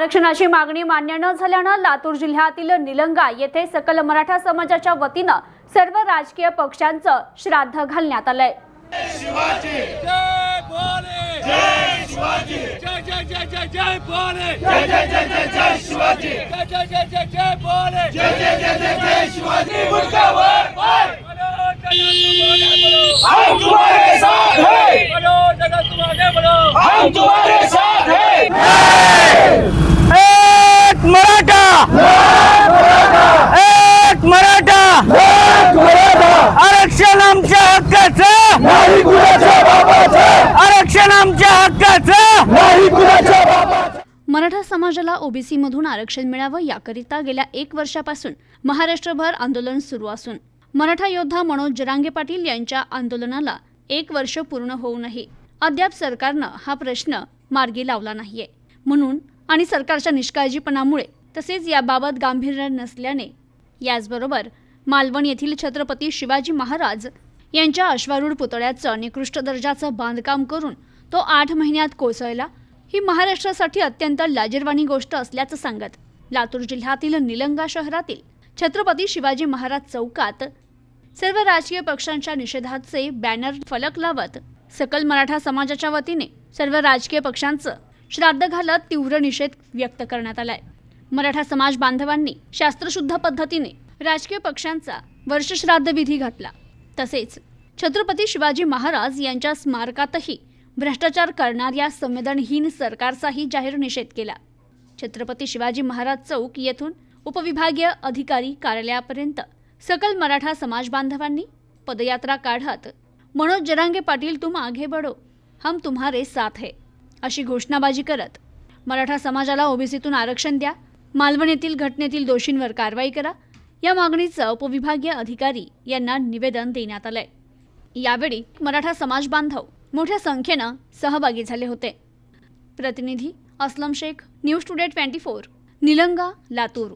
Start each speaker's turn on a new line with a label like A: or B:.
A: आरक्षणाची मागणी मान्य न झाल्यानं लातूर जिल्ह्यातील निलंगा येथे सकल मराठा समाजाच्या वतीनं सर्व राजकीय पक्षांचं श्राद्ध घालण्यात आलंय
B: जय भोले जय शिवाजी
C: मराठा
A: समाजाला ओबीसीमधून आरक्षण मिळावं याकरिता गेल्या एक वर्षापासून महाराष्ट्रभर आंदोलन सुरू असून मराठा योद्धा मनोज जरांगे पाटील यांच्या आंदोलनाला एक वर्ष पूर्ण होऊनही अद्याप सरकारनं हा प्रश्न मार्गी लावला नाहीये. म्हणून आणि सरकारच्या निष्काळजीपणामुळे तसेच याबाबत गांभीर्य नसल्याने याचबरोबर मालवण येथील छत्रपती शिवाजी महाराज यांच्या अश्वारूढ पुतळ्याचं निकृष्ट दर्जाचं बांधकाम करून तो आठ महिन्यात कोसळला ही महाराष्ट्रासाठी अत्यंत लाजीरवाणी गोष्ट असल्याचं सांगत लातूर जिल्ह्यातील निलंगा शहरातील छत्रपती शिवाजी महाराज चौकात सर्व राजकीय पक्षांच्या निषेधाचे बॅनर फलक लावत सकल मराठा समाजाच्या वतीने सर्व राजकीय पक्षांचं श्राद्ध घालत तीव्र निषेध व्यक्त करण्यात आलाय. मराठा समाज बांधवांनी शास्त्रशुद्ध पद्धतीने राजकीय पक्षांचा वर्षश्राद्ध विधी घातला. तसेच छत्रपती शिवाजी महाराज यांच्या स्मारकातही भ्रष्टाचार करणाऱ्या संवेदनहीन सरकारचाही जाहीर निषेध केला. छत्रपती शिवाजी महाराज चौक येथून उपविभागीय अधिकारी कार्यालयापर्यंत सकल मराठा समाज बांधवांनी पदयात्रा काढत मनोज जरांगे पाटील तुम आगे बढो हम तुम्हारे साथ है अशी घोषणाबाजी करत मराठा समाजाला ओबीसीतून आरक्षण द्या मालवण येथील घटनेतील दोषींवर कारवाई करा या मागणीचं उपविभागीय अधिकारी यांना निवेदन देण्यात आलंय. यावेळी मराठा समाज बांधव मोठ्या संख्येनं सहभागी झाले होते. प्रतिनिधी Aslam Shaikh news today twenty four Nilanga Latur.